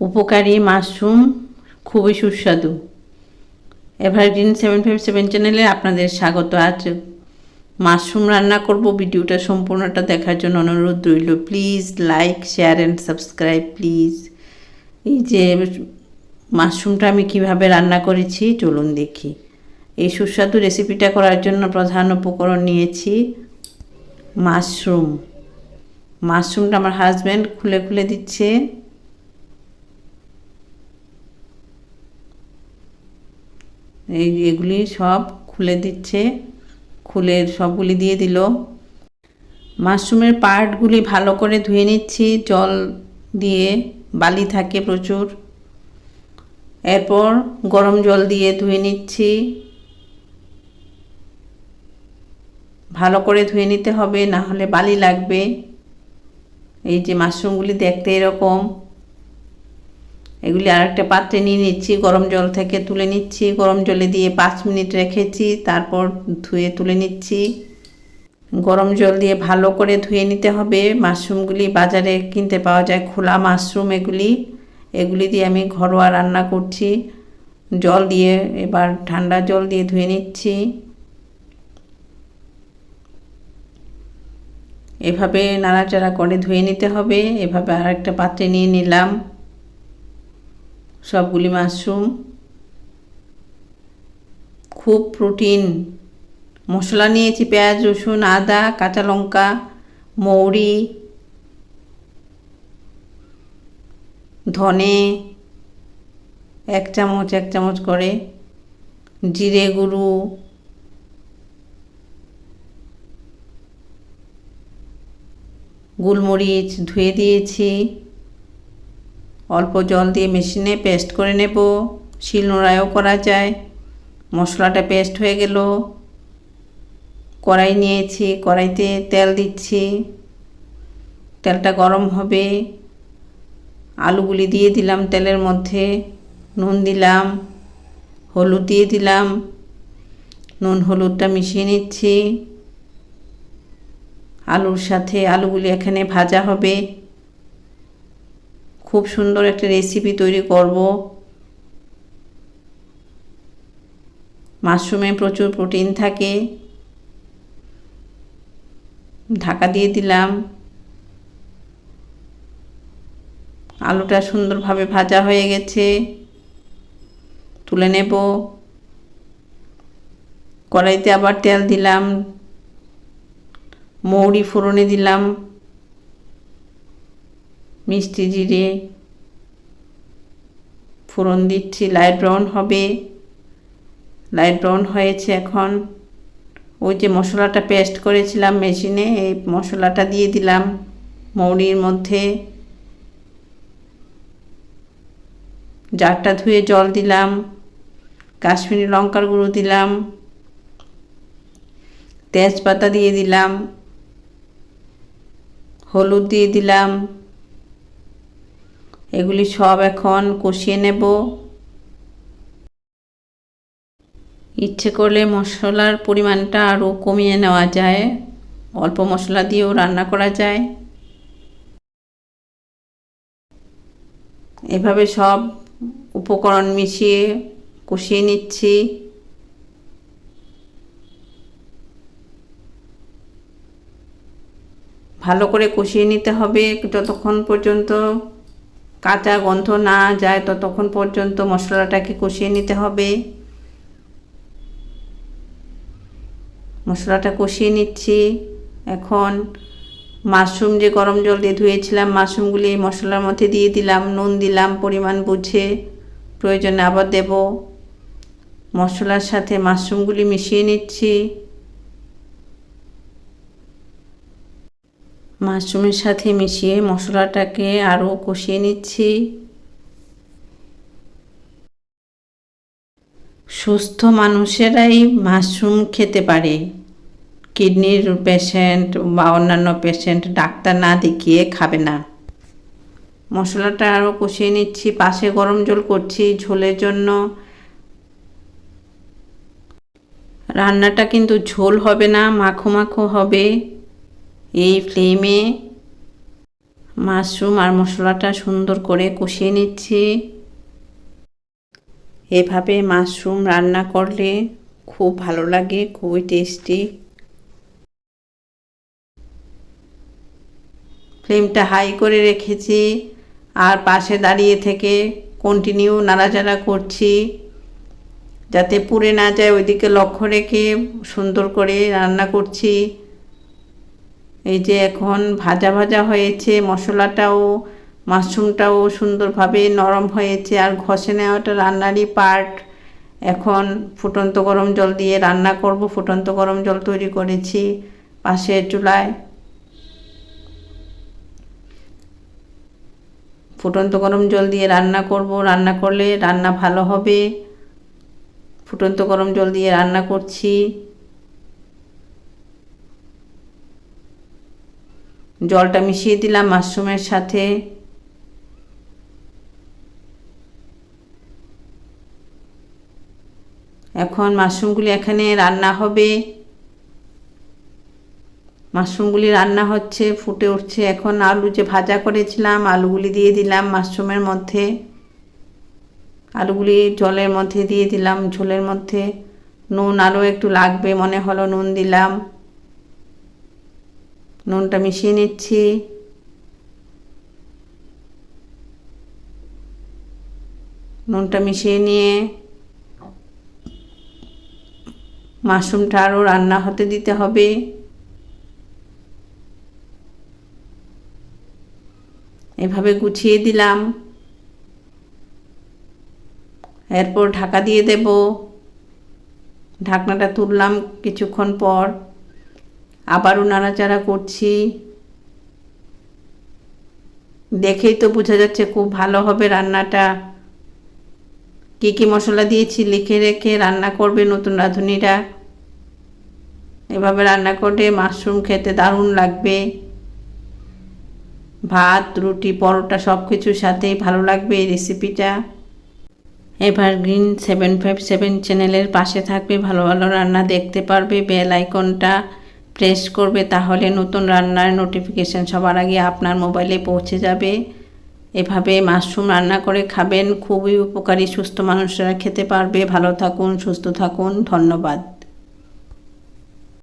উপকারী মাশরুম খুবই সুস্বাদু। এভারগ্রিন সেভেন ফাইভ সেভেন চ্যানেলে আপনাদের স্বাগত আজ। মাশরুম রান্না করব, ভিডিওটা সম্পূর্ণটা দেখার জন্য অনুরোধ রইল। Please like share and subscribe please এই যে মাশরুমটা আমি কীভাবে রান্না করেছি, চলুন দেখি। এই সুস্বাদু রেসিপিটা করার জন্য প্রধান উপকরণ নিয়েছি মাশরুম। মাশরুমটা আমার হাজব্যান্ড খুলে খুলে দিচ্ছে। এই এগুলি সব খুলে দিচ্ছে, খুলে সবগুলি দিয়ে দিল। মাশরুমের পার্টগুলি ভালো করে ধুয়ে নিচ্ছি, জল দিয়ে, বালি থাকে প্রচুর। এরপর গরম জল দিয়ে ধুয়ে নিচ্ছি। ভালো করে ধুয়ে নিতে হবে, না হলে বালি লাগবে। এই যে মাশরুমগুলি দেখতে এরকম। এগুলি আরেকটা পাত্রে নিয়ে নিচ্ছি, গরম জল থেকে তুলে নিচ্ছি, গরম জলে দিয়ে পাঁচ মিনিট রেখেছি, তারপর ধুয়ে তুলে নিচ্ছি। গরম জল দিয়ে ভালো করে ধুয়ে নিতে হবে। মাশরুমগুলি বাজারে কিনতে পাওয়া যায় খোলা মাশরুম এগুলি। এগুলি দিয়ে আমি ঘরোয়া রান্না করছি। জল দিয়ে, এবার ঠান্ডা জল দিয়ে ধুয়ে নিচ্ছি। এভাবে নাড়াচাড়া করে ধুয়ে নিতে হবে। এভাবে আরেকটা পাত্রে নিয়ে নিলাম। সবগুলি মাশরুম। খুব প্রোটিন মশলা নিয়েছি, পেঁয়াজ, রসুন, আদা, কাঁচা লঙ্কা, মৌরি, ধনে, এক চামচ এক চামচ করে জিরে গুঁড়ো, গোলমরিচ ধুয়ে দিয়েছি। অল্প জল দিয়ে মেশিনে পেস্ট করে নেব। শিলনোড়ায়ও করা যায়। মশলাটা পেস্ট হয়ে গেল। কড়াই নিয়েছি, কড়াইতে তেল দিচ্ছি। তেলটা গরম হবে। আলুগুলি দিয়ে দিলাম তেলের মধ্যে। নুন দিলাম, হলুদ দিয়ে দিলাম। নুন, হলুদটা মিশিয়ে নিচ্ছি। আলুর সাথে আলুগুলি এখানে ভাজা হবে। খুব সুন্দর একটা রেসিপি তৈরি করব। মাশরুমে প্রচুর প্রোটিন থাকে। ঢাকা দিয়ে দিলাম। আলুটা সুন্দরভাবে ভাজা হয়ে গেছে। তুলে নেব। কড়াইতে আবার তেল দিলাম। মৌরি ফোড়নে দিলাম। মিষ্টি জিরে, ফোড়ন দিচ্ছি লাইট ব্রাউন হবে। লাইট ব্রাউন হয়েছে এখন। ওই যে মশলাটা পেস্ট করেছিলাম মেশিনে এই মশলাটা দিয়ে দিলাম মৌরির মধ্যে। জারটা ধুয়ে জল দিলাম, কাশ্মীরি লঙ্কার গুঁড়ো দিলাম, তেজপাতা দিয়ে দিলাম, হলুদ দিয়ে দিলাম। এগুলি সব এখন কষিয়ে নেব। ইচ্ছে করলে মশলার পরিমাণটা আরও কমিয়ে নেওয়া যায়। অল্প মশলা দিয়েও রান্না করা যায়। এভাবে সব উপকরণ মিশিয়ে কষিয়ে নিচ্ছি। ভালো করে কষিয়ে নিতে হবে যতক্ষণ পর্যন্ত কাঁচা গন্ধ না যায় ততক্ষণ পর্যন্ত মশলাটাকে কষিয়ে নিতে হবে। মশলাটা কষিয়ে নিচ্ছি। এখন মাশরুম যে গরম জল দিয়ে ধুয়েছিলাম, মাশরুমগুলি মশলার মধ্যে দিয়ে দিলাম, নুন দিলাম, পরিমাণ বুঝে। প্রয়োজনে আবার দেব। মশলার সাথে মাশরুমগুলি মিশিয়ে নিচ্ছি। মাশরুমের সাথে মিশিয়ে মশলাটাকে আরও কষিয়ে নিচ্ছি। সুস্থ মানুষেরাই মাশরুম খেতে পারে। কিডনির পেশেন্ট বা অন্যান্য পেশেন্ট ডাক্তার না দেখিয়ে খাবে না। মশলাটা আরও কষিয়ে নিচ্ছি, পাশে গরম জল করছি ঝোলের জন্য। রান্নাটা কিন্তু ঝোল হবে না, মাখো মাখো হবে। এই ফ্লেমে মাশরুম আর মশলাটা সুন্দর করে কষিয়ে নিচ্ছি। এভাবে মাশরুম রান্না করলে খুব ভালো লাগে, খুবই টেস্টি ফ্লেমটা হাই করে রেখেছি আর পাশে দাঁড়িয়ে থেকে কন্টিনিউ নাড়াচাড়া করছি যাতে পুড়ে না যায়। ওইদিকে লক্ষ্য রেখে সুন্দর করে রান্না করছি। এই যে এখন ভাজা ভাজা হয়েছে, মশলাটাও, মাশরুমটাও সুন্দরভাবে নরম হয়েছে আর ঘষে নেওয়াটা রান্নারই পার্ট এখন ফুটন্ত গরম জল দিয়ে রান্না করব, ফুটন্ত গরম জল তৈরি করেছি পাশের চুলায়। ফুটন্ত গরম জল দিয়ে রান্না করব, রান্না করলে রান্না ভালো হবে। ফুটন্ত গরম জল দিয়ে রান্না করছি। জলটা মিশিয়ে দিলাম মাশরুমের সাথে। এখন মাশরুমগুলি এখানে রান্না হবে। মাশরুমগুলি রান্না হচ্ছে, ফুটে উঠছে। এখন আলু যে ভাজা করেছিলাম, আলুগুলি দিয়ে দিলাম মাশরুমের মধ্যে। আলুগুলি জলের মধ্যে দিয়ে দিলাম ঝোলের মধ্যে। নুন আরও একটু লাগবে, মনে হলো নুন দিলাম। নুনটা মিশিয়ে নিচ্ছি। নুনটা মিশিয়ে নিয়ে মাশরুমটা আরও রান্না হতে দিতে হবে। এভাবে গুছিয়ে দিলাম। এরপর ঢাকা দিয়ে দেব। ঢাকনাটা তুললাম কিছুক্ষণ পর। আবারও নাড়াচাড়া করছি। দেখেই তো বোঝা যাচ্ছে খুব ভালো হবে রান্নাটা। কী কী মশলা দিয়েছি লিখে রেখে রান্না করবে নতুন রাঁধুনিরা। এভাবে রান্না করলে মাশরুম খেতে দারুণ লাগবে। ভাত, রুটি, পরোটা সব কিছুর সাথেই ভালো লাগবে এই রেসিপিটা এভারগ্রিন সেভেন ফাইভ সেভেন চ্যানেলের পাশে থাকবে, ভালো ভালো রান্না দেখতে পারবে বেল আইকনটা প্রেস করবে, তাহলে নতুন রান্নার নোটিফিকেশান সবার আগে আপনার মোবাইলে পৌঁছে যাবে। এভাবে মাশরুম রান্না করে খাবেন, খুবই উপকারী, সুস্থ মানুষরা খেতে পারবে। ভালো থাকুন, সুস্থ থাকুন, ধন্যবাদ।